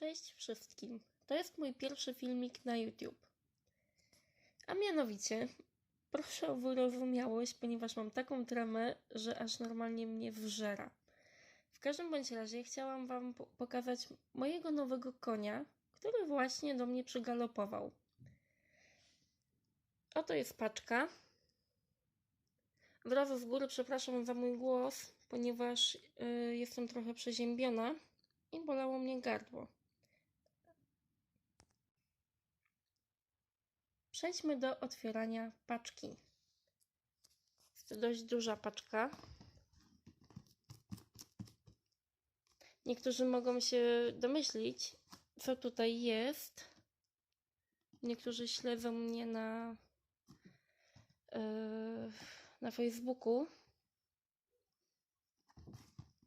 Cześć wszystkim. To jest mój pierwszy filmik na YouTube. A mianowicie, proszę o wyrozumiałość, ponieważ mam taką tremę, że aż normalnie mnie wżera. W każdym bądź razie chciałam Wam po- pokazać mojego nowego konia, który właśnie do mnie przygalopował. Oto jest paczka. Od razu z góry przepraszam za mój głos, ponieważ y, jestem trochę przeziębiona i bolało mnie gardło. Przejdźmy do otwierania paczki. Jest to dość duża paczka. Niektórzy mogą się domyślić, co tutaj jest. Niektórzy śledzą mnie na, yy, na Facebooku.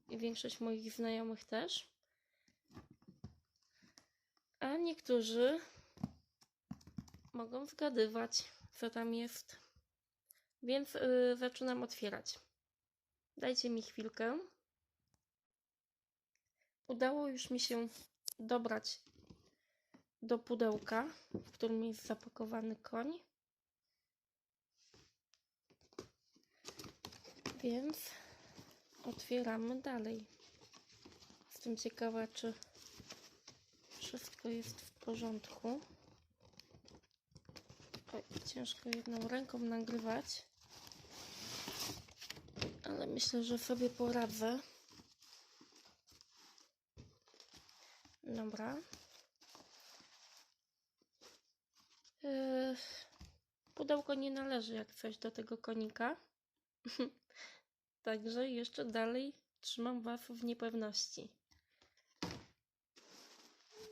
I większość moich znajomych też. A niektórzy mogą zgadywać, co tam jest. Więc yy, zaczynam otwierać. Dajcie mi chwilkę. Udało już mi się dobrać do pudełka, w którym jest zapakowany koń. Więc otwieramy dalej. Jestem ciekawa, czy wszystko jest w porządku. Ciężko jedną ręką nagrywać. Ale myślę, że sobie poradzę. Dobra. Yy, pudełko nie należy jak coś do tego konika. Także jeszcze dalej trzymam Was w niepewności.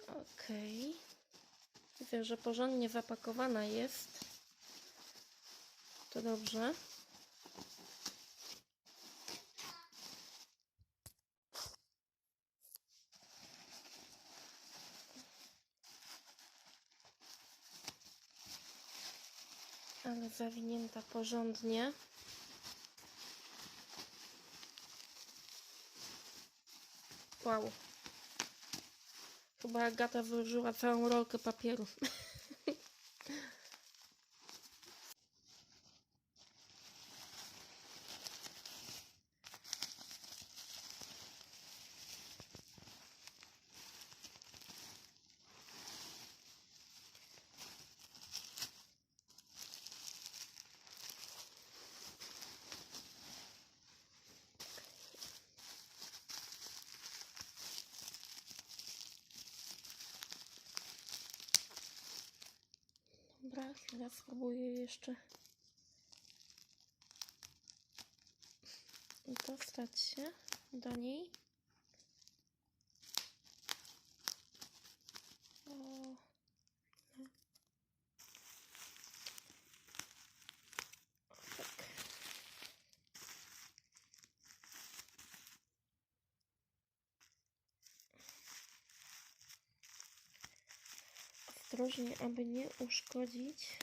Okej. Widzę, że porządnie zapakowana jest. To dobrze. Ale zawinięta porządnie. Wow. Chyba Agata wyłożyła całą rolkę papieru. Dobra, chwilę spróbuję jeszcze dostać się do niej. Ostrożnie, aby nie uszkodzić.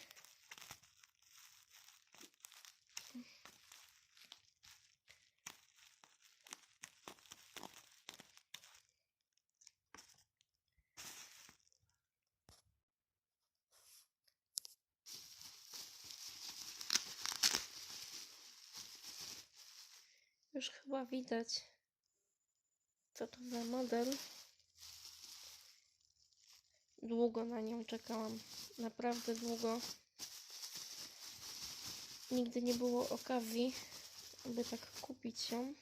Już chyba widać, co to za model. Długo na nią czekałam. Naprawdę długo. Nigdy nie było okazji, aby tak kupić ją.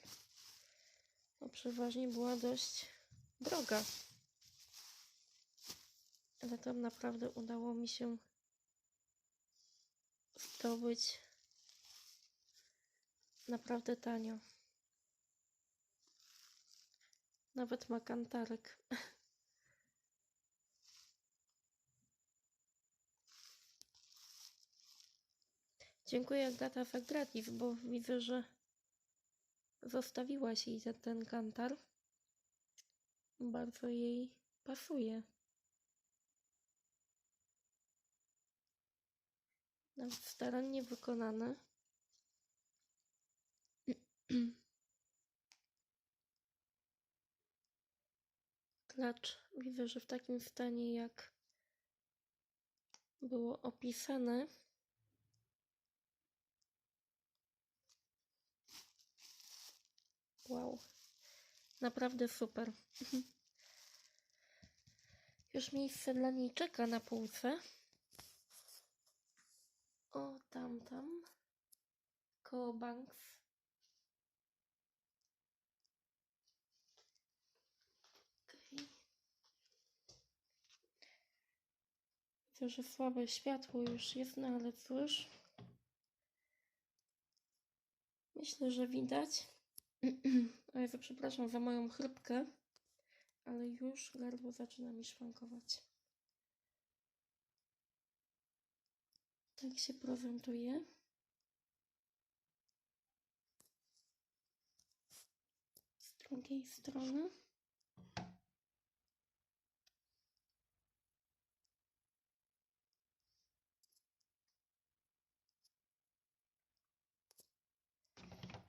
Bo przeważnie była dość droga. Ale tam naprawdę udało mi się zdobyć naprawdę tanio. Nawet ma kantarek. Dziękuję Agata za gratis, bo widzę, że zostawiłaś jej ten, ten kantar. Bardzo jej pasuje. Nawet starannie wykonane. klacz widzę, że w takim stanie jak było opisane. Wow, naprawdę super. Już miejsce dla niej czeka na półce. O, tam, tam. Koło Banks. Okej. Widzę, że słabe światło już jest, no ale cóż. Myślę, że widać. O Jezu, przepraszam za moją chrypkę, ale już gardło zaczyna mi szwankować. Tak się prezentuje. Z drugiej strony.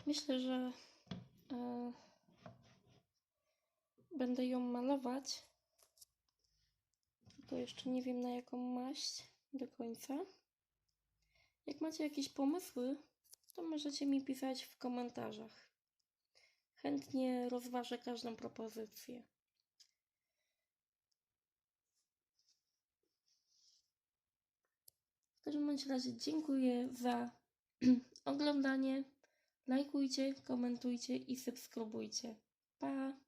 Myślę, że będę ją malować. Tylko jeszcze nie wiem na jaką maść do końca. Jak macie jakieś pomysły, to możecie mi pisać w komentarzach. Chętnie rozważę każdą propozycję. W każdym razie dziękuję za oglądanie. Lajkujcie, komentujcie i subskrybujcie. Pa!